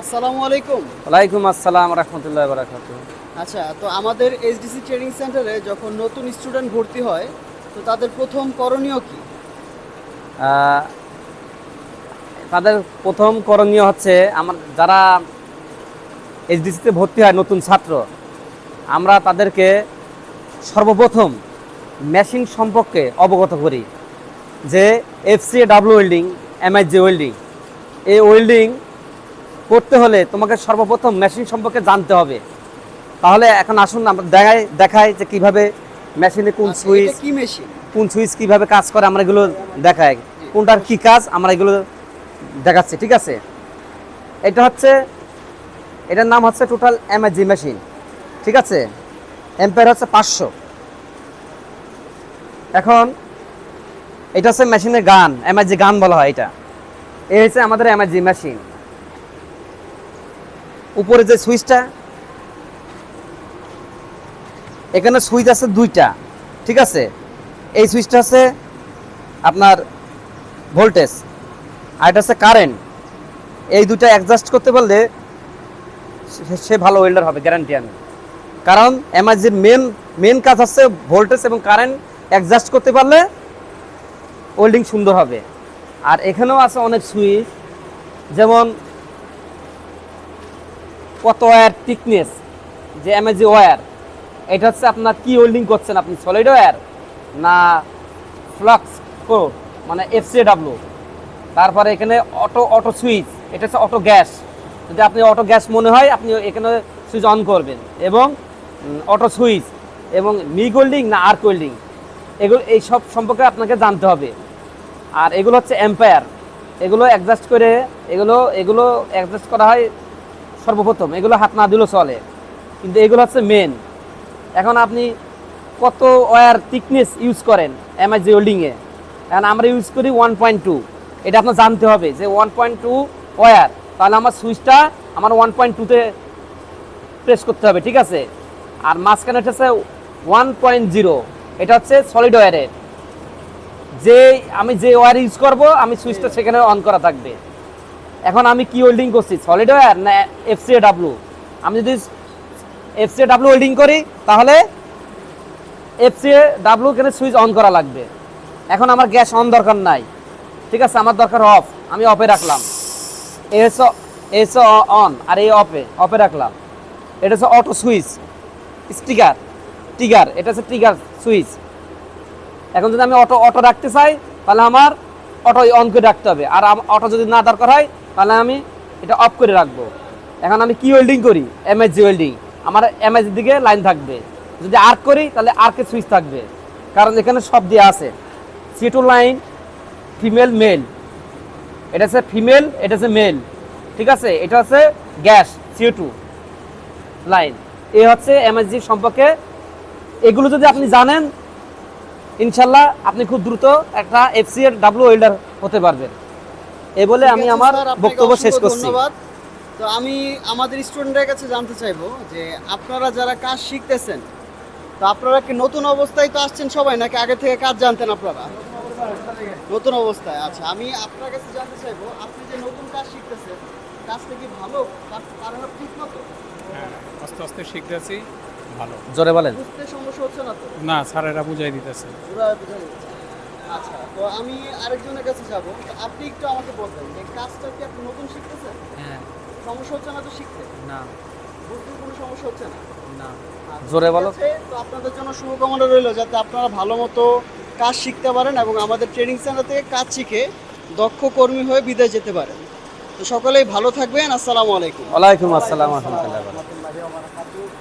আসসালামু আলাইকুম। ওয়ালাইকুম আসসালাম রহমতুল্লাহ বারাকাত আচ্ছা তো আমাদের এইচডিসি ট্রেনিং সেন্টারে যখন নতুন স্টুডেন্ট ভর্তি হয় তো তাদের প্রথম করণীয় কি? তাদের প্রথম করণীয় হচ্ছে আমার যারা এইচডিসিতে ভর্তি হয় নতুন ছাত্র আমরা তাদেরকে সর্বপ্রথম মেশিন সম্পর্কে অবগত করি যে F C W welding M I G welding এই ওয়েল্ডিং করতে হলে তোমাকে সর্বপ্রথম মেশিন সম্পর্কে জানতে হবে। তাহলে এখন আসুন আমরা দেখাই দেখাই যে কীভাবে মেশিনে কোন আচ্ছা, সুইচ এটা কি মেশিন কোন সুইচ কীভাবে কাজ করে আমরা এগুলো দেখাই। কোনটার কি কাজ আমরা এগুলো দেখাচ্ছি ঠিক আছে? এটা হচ্ছে এটার নাম হচ্ছে টোটাল এমএজি মেশিন ঠিক আছে? এম্পায়ার হচ্ছে পাঁচশো। এখন এটা হচ্ছে মেশিনের গান এমআইজি গান বলা হয় এটা। এই হচ্ছে আমাদের এমআইজি মেশিন উপরে যে সুইচটা, এখানে সুইচ আছে দুইটা, ঠিক আছে? এই সুইচটা আছে আপনার ভোল্টেজ আর এটা হচ্ছে কারেন্ট। এই দুটো অ্যাডজাস্ট করতে পারলে সে- সে ভালো ওয়েল্ডার হবে গ্যারান্টি আমি। কারণ এমআইজির মেন মেন কাজ হচ্ছে ভোল্টেজ এবং কারেন্ট অ্যাডজাস্ট করতে পারলে ওয়েল্ডিং সুন্দর হবে। আর এখানেও আছে অনেক সুইচ, যেমন কত ওয়ার থিকনেস যে এমএজি ওয়্যার এটা হচ্ছে আপনার কি ওয়েল্ডিং করছেন আপনি সলিড ওয়ার না ফ্লাক্স কো মানে এফসি ডাব্লু তারপরে এখানে অটো অটো সুইচ এটা হচ্ছে অটো গ্যাস যদি আপনি অটো গ্যাস মনে হয়, আপনি এখানে সুইচ অন করবেন। এবং অটো সুইচ এবং মিগ ওয়েল্ডিং না আর্ক ওয়েল্ডিং এগুলো, এই সব সম্পর্কে আপনাকে জানতে হবে। আর এগুলো হচ্ছে এম্পায়ার এগুলো অ্যাডজাস্ট করে, এগুলো এগুলো অ্যাডজাস্ট করা হয় সর্বপ্রথম এগুলো হাত না দিলেও চলে। কিন্তু এগুলো হচ্ছে মেন এখন আপনি কত ওয়্যার থিকনেস ইউজ করেন এমআইজি হোল্ডিংয়ে এখন আমরা ইউজ করি ওয়ান পয়েন্ট টু এটা আপনার জানতে হবে যে ওয়ান পয়েন্ট টু ওয়ার তাহলে আমার সুইচটা আমার ওয়ান পয়েন্ট টুতে প্রেস করতে হবে ঠিক আছে? আর মাঝখানে হচ্ছে ওয়ান পয়েন্ট জিরো এটা হচ্ছে সলিড ওয়্যারের যে আমি যে ওয়ার ইউজ করব আমি সুইচটা সেখানে অন করা থাকবে। এখন আমি কি হোল্ডিং করছি? সলিড ওয়্যার না এফসিএ ডাব্লু আমি যদি এফসিএ ডাব্লু হোল্ডিং করি, তাহলে এফসিএ ডাব্লু কেন সুইচ অন করা লাগবে? এখন আমার গ্যাস অন দরকার নাই। ঠিক আছে, আমার দরকার অফ আমি অফে রাখলাম। এস এস অন আর এই অফে অফে রাখলাম। এটা হচ্ছে অটো সুইচ স্টিকার টিগার এটা হচ্ছে টিগার সুইচ এখন যদি আমি অটো অটো রাখতে চাই, তাহলে আমার অটো অন করে রাখতে হবে। আর অটো যদি না দরকার হয় তাহলে আমি এটা অফ করে রাখব। এখন আমি কি ওয়েল্ডিং করি? এমএসজি ওয়েল্ডিং আমার এমএসজির দিকে লাইন থাকবে। যদি আর্ক করি, তাহলে আর্কের সুইচ থাকবে। কারণ এখানে সব দিয়ে আছে। সিটু লাইন ফিমেল মেল এটা হচ্ছে ফিমেল এটা হচ্ছে মেল ঠিক আছে? এটা হচ্ছে gas C O two line এ হচ্ছে এমএসজি সম্পর্কে। এগুলো যদি আপনি জানেন, ইনশাল্লাহ আপনি খুব দ্রুত একটা এফসি এর ডাব্লিউ ওয়েল্ডার হতে পারবেন। এই বলে আমি আমার বক্তব্য শেষ করছি। ধন্যবাদ। তো আমি আমাদের স্টুডেন্টদের কাছে জানতে চাইব যে আপনারা যারা কাজ শিখতেছেন তো আপনারা কি নতুন অবস্থায় তো আসছেন সবাই নাকি আগে থেকে কাজ জানতেন আপনারা? নতুন অবস্থায় আচ্ছা আমি আপনার কাছে জানতে চাইব আপনি যে নতুন কাজ শিখতেছেন কাজটা কি ভালো? কাজ- কারণ ঠিক মতো হ্যাঁ আস্তে আস্তে শিখতেছি ভালো। জোরে বলেন। বুঝতে সমস্যা হচ্ছে না তো? না স্যারেরা বুঝাই দিতেছে। পুরো বুঝা যাচ্ছে। আচ্ছা তো আমি আরেকজনের কাছে যাব। আপনি একটু আমাকে বলবেন যে কাজটা কি আপনি নতুন শিখতেছেন? হ্যাঁ। সমস্যা হচ্ছে না তো শিখতে? না। বুঝতে কোনো সমস্যা হচ্ছে না? না। আচ্ছা, জোরে বলো। তো আপনাদের জন্য শুভকামনা রইল যাতে আপনারা ভালো মতো কাজ শিখতে পারেন এবং আমাদের ট্রেনিং সেন্টার থেকে কাজ শিখে দক্ষ কর্মী হয়ে বিদেশ যেতে পারেন। তো সকলেই ভালো থাকবেন। আসসালামু আলাইকুম। ওয়ালাইকুম আসসালাম রহমতুল্লাহ